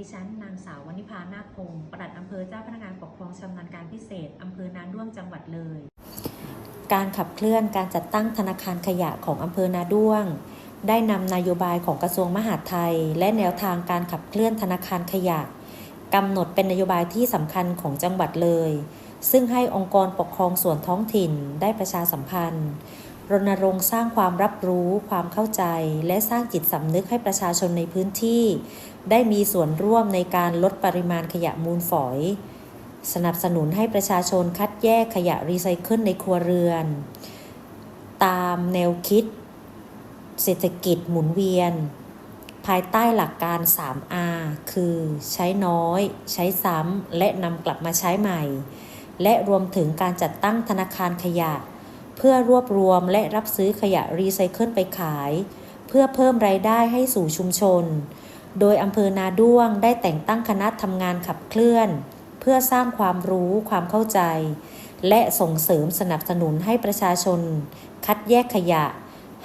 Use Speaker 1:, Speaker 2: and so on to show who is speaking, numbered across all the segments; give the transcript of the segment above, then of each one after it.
Speaker 1: ดิฉันนางสาววณิพานาคพงศ์ปลัดอำเภอเจ้าพนักงานปกครองชำนาญการพิเศษอำเภอนาด้วงจังหวัดเลย การขับเคลื่อนการจัดตั้งธนาคารขยะของอำเภอนาด้วง ได้นำนโยบายของกระทรวงมหาดไทย และแนวทางการขับเคลื่อนธนาคารขยะกำหนดเป็นนโยบายที่สำคัญของจังหวัดเลย ซึ่งให้องค์กรปกครองส่วนท้องถิ่นได้ประชาสัมพันธ์ รณรงค์สร้างความรับรู้ ความเข้าใจ และสร้างจิตสำนึกให้ประชาชนในพื้นที่ ได้มีส่วนร่วมในการลดปริมาณขยะมูลฝอย สนับสนุนให้ประชาชนคัดแยกขยะรีไซเคิลในครัวเรือน ตามแนวคิด เศรษฐกิจหมุนเวียน ภายใต้หลักการ 3R คือใช้น้อย ใช้ซ้ำและนำกลับมาใช้ใหม่ และรวมถึงการจัดตั้งธนาคารขยะ เพื่อรวบรวมและรับซื้อขยะรีไซเคิลไปขาย เพื่อเพิ่มรายได้ให้สู่ชุมชน โดยอำเภอนาด้วงได้แต่งตั้งคณะทำงานขับเคลื่อน เพื่อสร้างความรู้ความเข้าใจ และส่งเสริมสนับสนุนให้ประชาชน คัดแยกขยะ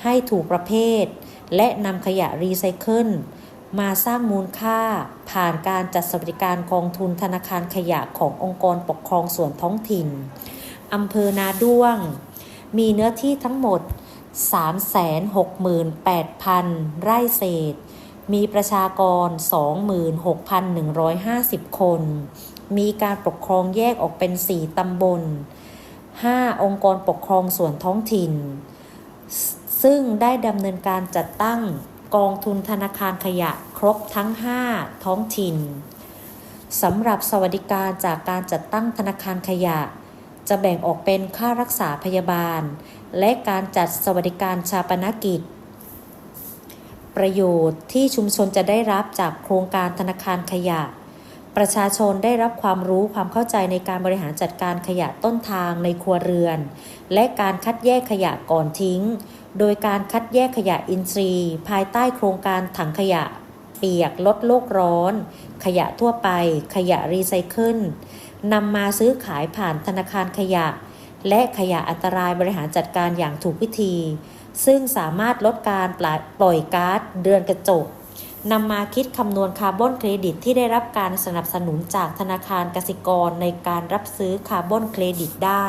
Speaker 1: ให้ถูกประเภท และนำขยะรีไซเคิลมาสร้างมูลค่าผ่านการจัดสวัสดิการกองทุนธนาคารขยะขององค์กรปกครองส่วนท้องถิ่นอำเภอนาด้วง มีเนื้อที่ทั้งหมด 368,000 ไร่เศษ มีประชากร 26,150 คน มีการปกครองแยกออกเป็น 4 ตำบล 5 องค์กรปกครองส่วนท้องถิ่น ซึ่งได้ดำเนินการจัดตั้งกองทุนธนาคารขยะครบทั้ง 5 ท้องถิ่นสำหรับสวัสดิการจากการจัดตั้งธนาคารขยะ จะแบ่งออกเป็นค่ารักษาพยาบาล และการจัดสวัสดิการชาปนกิจ ประโยชน์ที่ชุมชนจะได้รับจากโครงการธนาคารขยะ ประชาชนได้รับความรู้ความเข้าใจในการบริหารจัดการขยะต้นทางในครัวเรือน และการคัดแยกขยะก่อนทิ้ง โดยการคัดแยกขยะอินทรีย์ ภายใต้โครงการถังขยะ เปียกลดโลกร้อน ขยะทั่วไป ขยะรีไซเคิล นำมาซื้อขายผ่านธนาคารขยะ และขยะอันตรายบริหารจัดการอย่างถูกวิธี ซึ่งสามารถลดการปล่อยก๊าซเดือนกระจกนำมาคิดคำนวณคาร์บอนเครดิตที่ได้รับการสนับสนุนจากธนาคารกสิกรในการรับซื้อคาร์บอนเครดิตได้